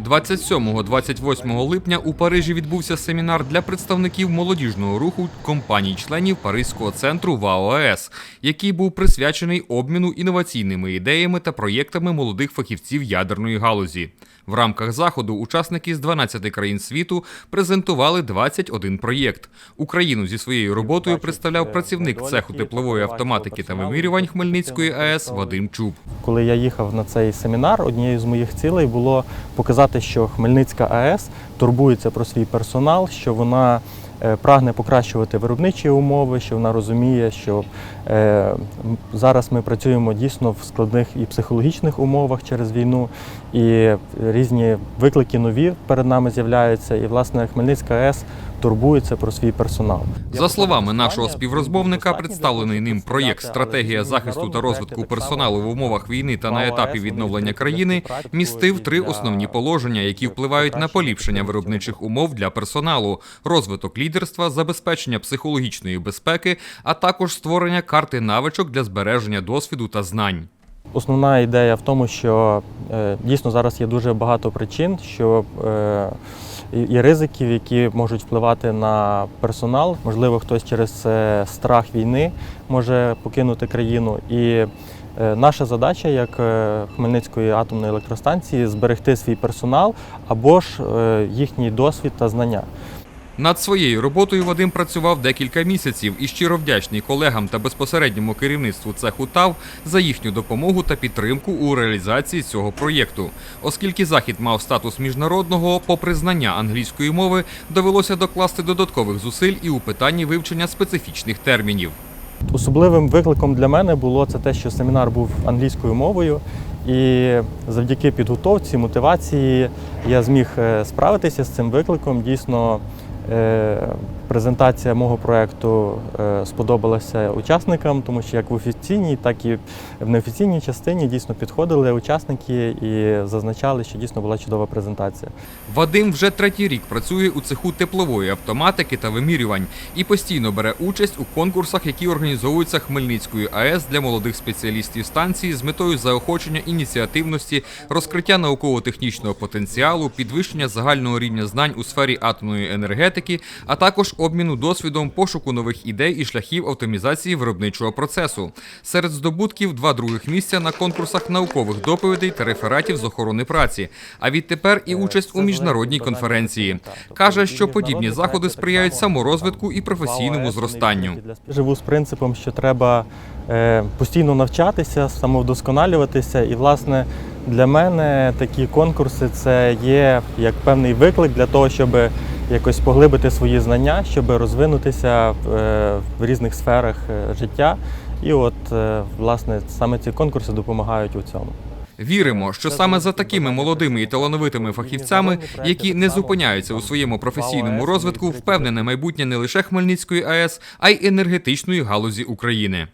27-28 липня у Парижі відбувся семінар для представників молодіжного руху компаній-членів Паризького центру ВАОС, який був присвячений обміну інноваційними ідеями та проєктами молодих фахівців ядерної галузі. В рамках заходу учасники з 12 країн світу презентували 21 проєкт. Україну зі своєю роботою представляв працівник цеху теплової автоматики та вимірювань Хмельницької АЕС Вадим Чуб. Коли я їхав на цей семінар, однією з моїх цілей було показати, що Хмельницька АЕС турбується про свій персонал, що вона прагне покращувати виробничі умови, що вона розуміє, що е, зараз ми працюємо дійсно в складних і психологічних умовах через війну, і різні виклики нові перед нами з'являються. І власне Хмельницька АЕС турбується про свій персонал. За словами нашого співрозмовника, представлений ним проєкт Стратегія захисту та розвитку персоналу в умовах війни та на етапі відновлення країни містив три основні положення, які впливають на поліпшення виробничих умов для персоналу, розвиток лідерства, забезпечення психологічної безпеки, а також створення карти навичок для збереження досвіду та знань. Основна ідея в тому, що е, дійсно зараз є дуже багато причин, що е, і, ризиків, які можуть впливати на персонал. Можливо, хтось через страх війни може покинути країну. І е, наша задача, як е, Хмельницької атомної електростанції, зберегти свій персонал або ж е, їхній досвід та знання. Над своєю роботою Вадим працював декілька місяців і щиро вдячний колегам та безпосередньому керівництву цеху ТАВ за їхню допомогу та підтримку у реалізації цього проєкту. Оскільки захід мав статус міжнародного, попри знання англійської мови, довелося докласти додаткових зусиль і у питанні вивчення специфічних термінів. Особливим викликом для мене було це те, що семінар був англійською мовою, і завдяки підготовці, мотивації я зміг е, справитися з цим викликом. Дійсно, презентація мого проєкту е, сподобалася учасникам, тому що як в офіційній, так і в неофіційній частині дійсно підходили учасники і зазначали, що дійсно була чудова презентація. Вадим вже третій рік працює у цеху теплової автоматики та вимірювань і постійно бере участь у конкурсах, які організовуються Хмельницькою АЕС для молодих спеціалістів станції з метою заохочення ініціативності, розкриття науково-технічного потенціалу, підвищення загального рівня знань у сфері атомної енергетики, а також обміну досвідом пошуку нових ідей і шляхів автомізації виробничого процесу. Серед здобутків два других місця на конкурсах наукових доповідей та рефератів з охорони праці. А відтепер і участь у міжнародній конференції. Каже, що подібні заходи сприяють саморозвитку і професійному зростанню. Живу з принципом, що треба е, постійно навчатися, самовдосконалюватися. І, власне, для мене такі конкурси це є як певний виклик для того, щоб якось поглибити свої знання, щоб розвинутися в, е, різних сферах е, життя. І от, е, власне, саме ці конкурси допомагають у цьому. Віримо, що саме за такими молодими і талановитими фахівцями, які не зупиняються у своєму професійному розвитку, впевнене майбутнє не лише Хмельницької АЕС, а й енергетичної галузі України.